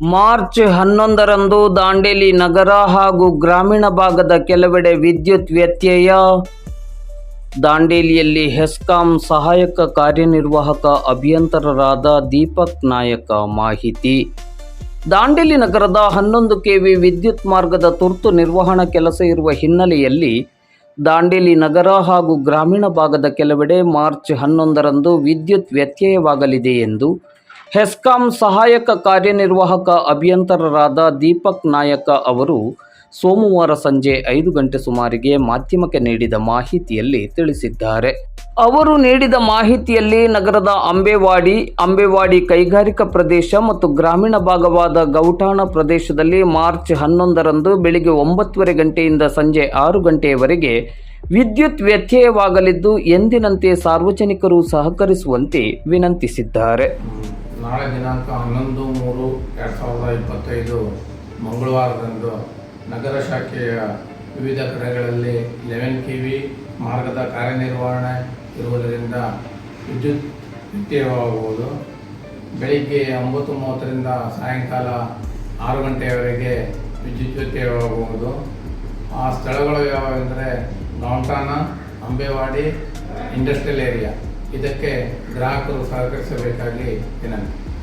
March ಹನ್ನೊಂದರಂದು ದಾಂಡೇಲಿ ನಗರ ಹಾಗೂ ಗ್ರಾಮೀಣ ಭಾಗದ ಕೆಲವೆಡೆ ವಿದ್ಯುತ್ ವ್ಯತ್ಯಯ. ದಾಂಡೇಲಿಯಲ್ಲಿ ಹೆಸ್ಕಾಂ ಸಹಾಯಕ ಕಾರ್ಯನಿರ್ವಾಹಕ ಅಭಿಯಂತರರಾದ ದೀಪಕ್ ನಾಯಕ ಮಾಹಿತಿ. ದಾಂಡೇಲಿ ನಗರದ ಹನ್ನೊಂದು ಕೆವಿ ವಿದ್ಯುತ್ ಮಾರ್ಗದ ತುರ್ತು ನಿರ್ವಹಣಾ ಕೆಲಸ ಇರುವ ಹಿನ್ನೆಲೆಯಲ್ಲಿ ದಾಂಡೇಲಿ ನಗರ ಹಾಗೂ ಗ್ರಾಮೀಣ ಭಾಗದ ಕೆಲವೆಡೆ ಮಾರ್ಚ್ ಹನ್ನೊಂದರಂದು ವಿದ್ಯುತ್ ವ್ಯತ್ಯಯವಾಗಲಿದೆ ಎಂದು ಹೆಸ್ಕಾಂ ಸಹಾಯಕ ಕಾರ್ಯನಿರ್ವಾಹಕ ಅಭಿಯಂತರರಾದ ದೀಪಕ್ ನಾಯಕ ಅವರು ಸೋಮವಾರ ಸಂಜೆ ಐದು ಗಂಟೆ ಸುಮಾರಿಗೆ ಮಾಧ್ಯಮಕ್ಕೆ ನೀಡಿದ ಮಾಹಿತಿಯಲ್ಲಿ ತಿಳಿಸಿದ್ದಾರೆ. ಅವರು ನೀಡಿದ ಮಾಹಿತಿಯಲ್ಲಿ ನಗರದ ಅಂಬೇವಾಡಿ ಅಂಬೇವಾಡಿ ಕೈಗಾರಿಕಾ ಪ್ರದೇಶ ಮತ್ತು ಗ್ರಾಮೀಣ ಭಾಗವಾದ ಗೌಟಾಣ ಪ್ರದೇಶದಲ್ಲಿ ಮಾರ್ಚ್ ಹನ್ನೊಂದರಂದು ಬೆಳಿಗ್ಗೆ ಒಂಬತ್ತುವರೆ ಗಂಟೆಯಿಂದ ಸಂಜೆ ಆರು ಗಂಟೆಯವರೆಗೆ ವಿದ್ಯುತ್ ವ್ಯತ್ಯಯವಾಗಲಿದ್ದು ಎಂದಿನಂತೆ ಸಾರ್ವಜನಿಕರು ಸಹಕರಿಸುವಂತೆ ವಿನಂತಿಸಿದ್ದಾರೆ. ನಾಳೆ ದಿನಾಂಕ ಹನ್ನೊಂದು ಮೂರು ಎರಡು ಸಾವಿರದ ಇಪ್ಪತ್ತೈದು ಮಂಗಳವಾರದಂದು ನಗರ ಶಾಖೆಯ ವಿವಿಧ ಕಡೆಗಳಲ್ಲಿ ಲೆವೆನ್ ಕೆ ವಿ ಮಾರ್ಗದ ಕಾರ್ಯನಿರ್ವಹಣೆ ಇರುವುದರಿಂದ ವಿದ್ಯುತ್ ವ್ಯತ್ಯಯವಾಗುವುದು ಬೆಳಿಗ್ಗೆ ಒಂಬತ್ತು ಮೂವತ್ತರಿಂದ ಸಾಯಂಕಾಲ ಆರು ಗಂಟೆಯವರೆಗೆ ವಿದ್ಯುತ್ ವ್ಯತ್ಯಯವಾಗುವುದು ಆ ಸ್ಥಳಗಳು ಯಾವುವೆಂದರೆ ಗೌಂಟಾನ ಅಂಬೇವಾಡಿ ಇಂಡಸ್ಟ್ರಿಯಲ್ ಏರಿಯಾ ಇದಕ್ಕೆ ಗ್ರಾಹಕರು ಸಹಕರಿಸಬೇಕಾಗಿ ವಿನಂತಿ.